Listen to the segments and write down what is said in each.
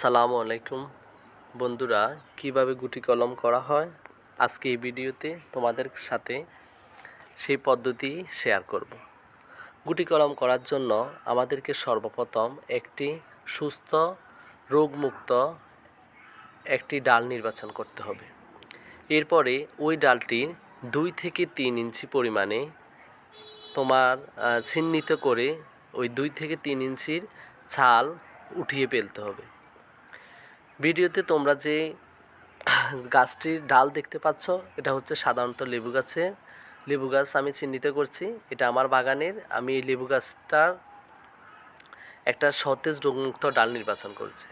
আসসালামু আলাইকুম। বন্ধুরা, কীভাবে গুটি কলম করা হয়? আজকে এই ভিডিওতে তোমাদের সাথে সেই পদ্ধতি শেয়ার করব। গুটি কলম করার জন্য আমাদেরকে সর্বপ্রথম একটি সুস্থ, রোগমুক্ত একটি ডাল নির্বাচন করতে হবে। এরপরে ওই ডালটির দুই থেকে তিন ইঞ্চি পরিমাণে তোমার চিহ্নিত করে ওই দুই থেকে তিন ইঞ্চির ছাল উঠিয়ে ফেলতে হবে। ভিডিওতে তোমরা যে গাছটির ডাল দেখতে পাচ্ছ, এটা হচ্ছে সাধারণত লেবু গাছের লেবু গাছ আমি চিহ্নিত করছি, এটা আমার বাগানের। আমি এই লেবু গাছটার একটা সতেজ রোগমুক্ত ডাল নির্বাচন করেছি।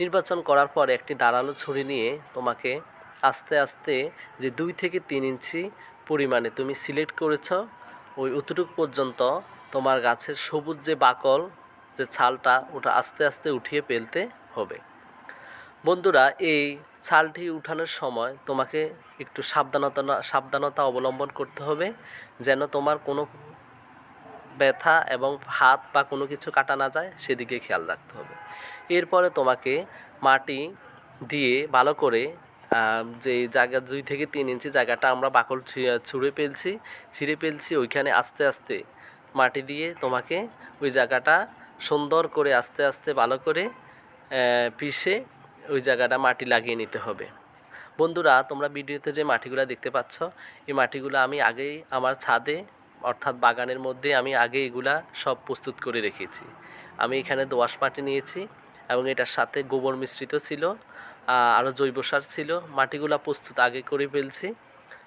নির্বাচন করার পর একটি দাঁড়াল ছুরি নিয়ে তোমাকে আস্তে আস্তে যে দুই থেকে তিন ইঞ্চি পরিমাণে তুমি সিলেক্ট করেছ, ওই অতটুকু পর্যন্ত তোমার গাছের সবুজ যে বাকল, যে ছালটা, ওটা আস্তে আস্তে উঠিয়ে ফেলতে হবে। বন্ধুরা, এই ছালটি উঠানোর সময় তোমাকে একটু সাবধানতা সাবধানতা অবলম্বন করতে হবে যেন তোমার কোনো ব্যথা এবং হাত বা কোনো কিছু কাটা না যায়, সেদিকে খেয়াল রাখতে হবে। এরপরে তোমাকে মাটি দিয়ে ভালো করে যে জায়গা দুই থেকে তিন ইঞ্চি জায়গাটা আমরা বাকল ছুঁড়ে ফেলছি, ছিঁড়ে ফেলছি, ওইখানে আস্তে আস্তে মাটি দিয়ে তোমাকে ওই জায়গাটা সুন্দর করে আস্তে আস্তে ভালো করে পিষে ওই জায়গাটা মাটি লাগিয়ে নিতে হবে। বন্ধুরা, তোমরা ভিডিওতে যে মাটিগুলো দেখতে পাচ্ছ, এই মাটিগুলো আমি আগেই আমার ছাদে, অর্থাৎ বাগানের মধ্যে আমি আগে এগুলা সব প্রস্তুত করে রেখেছি। আমি এখানে দোআঁশ মাটি নিয়েছি এবং এটার সাথে গোবর মিশ্রিত ছিল আরও জৈব সার ছিল। মাটিগুলা প্রস্তুত আগে করে ফেলছি।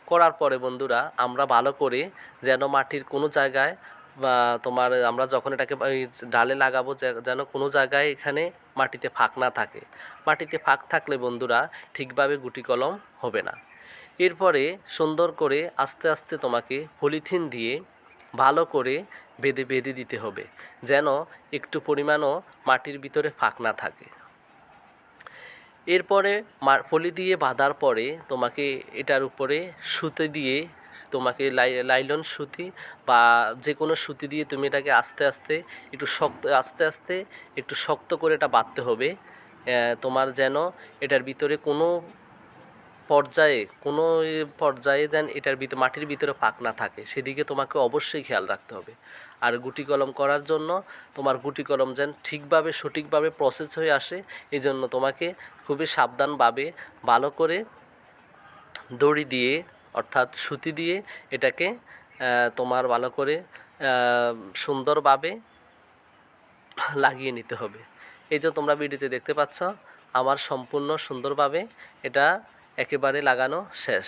করার পরে বন্ধুরা, আমরা ভালো করে যেন মাটির কোনো জায়গায় বা তোমার আমরা যখন এটাকে ডালে লাগাবো যেন কোনো জায়গায় এখানে মাটিতে ফাঁক না থাকে। মাটিতে ফাঁক থাকলে বন্ধুরা ঠিকভাবে গুটি কলম হবে না। এরপরে সুন্দর করে আস্তে আস্তে তোমাকে পলিথিন দিয়ে ভালো করে বেঁধে বেঁধে দিতে হবে, যেন একটু পরিমাণও মাটির ভিতরে ফাঁক না থাকে। এরপরে পলি দিয়ে বাঁধার পরে তোমাকে এটার উপরে সুতে দিয়ে তোমাকে লাই, লাইলন সুতি বা যে কোনো সুতি দিয়ে তুমি এটাকে আস্তে আস্তে একটু শক্ত, আস্তে আস্তে একটু শক্ত করে এটা বাঁধতে হবে। তোমার যেন এটার ভিতরে কোনো পর্যায়ে কোনো পর্যায়ে যেন এটার ভিতরে মাটির ভিতরে ফাঁক না থাকে, সেদিকে তোমাকে অবশ্যই খেয়াল রাখতে হবে। আর গুটি কলম করার জন্য তোমার গুটি কলম যেন ঠিকভাবে, সঠিকভাবে প্রসেস হয়ে আসে এই জন্য তোমাকে খুবই সাবধানভাবে ভালো করে দড়ি দিয়ে অর্থাৎ সুতি দিয়ে এটাকে তোমার ভালো করে সুন্দরভাবে লাগিয়ে নিতে হবে। এই যে তোমরা ভিডিওতে দেখতে পাচ্ছ, আমার সম্পূর্ণ সুন্দরভাবে এটা একেবারে লাগানো শেষ।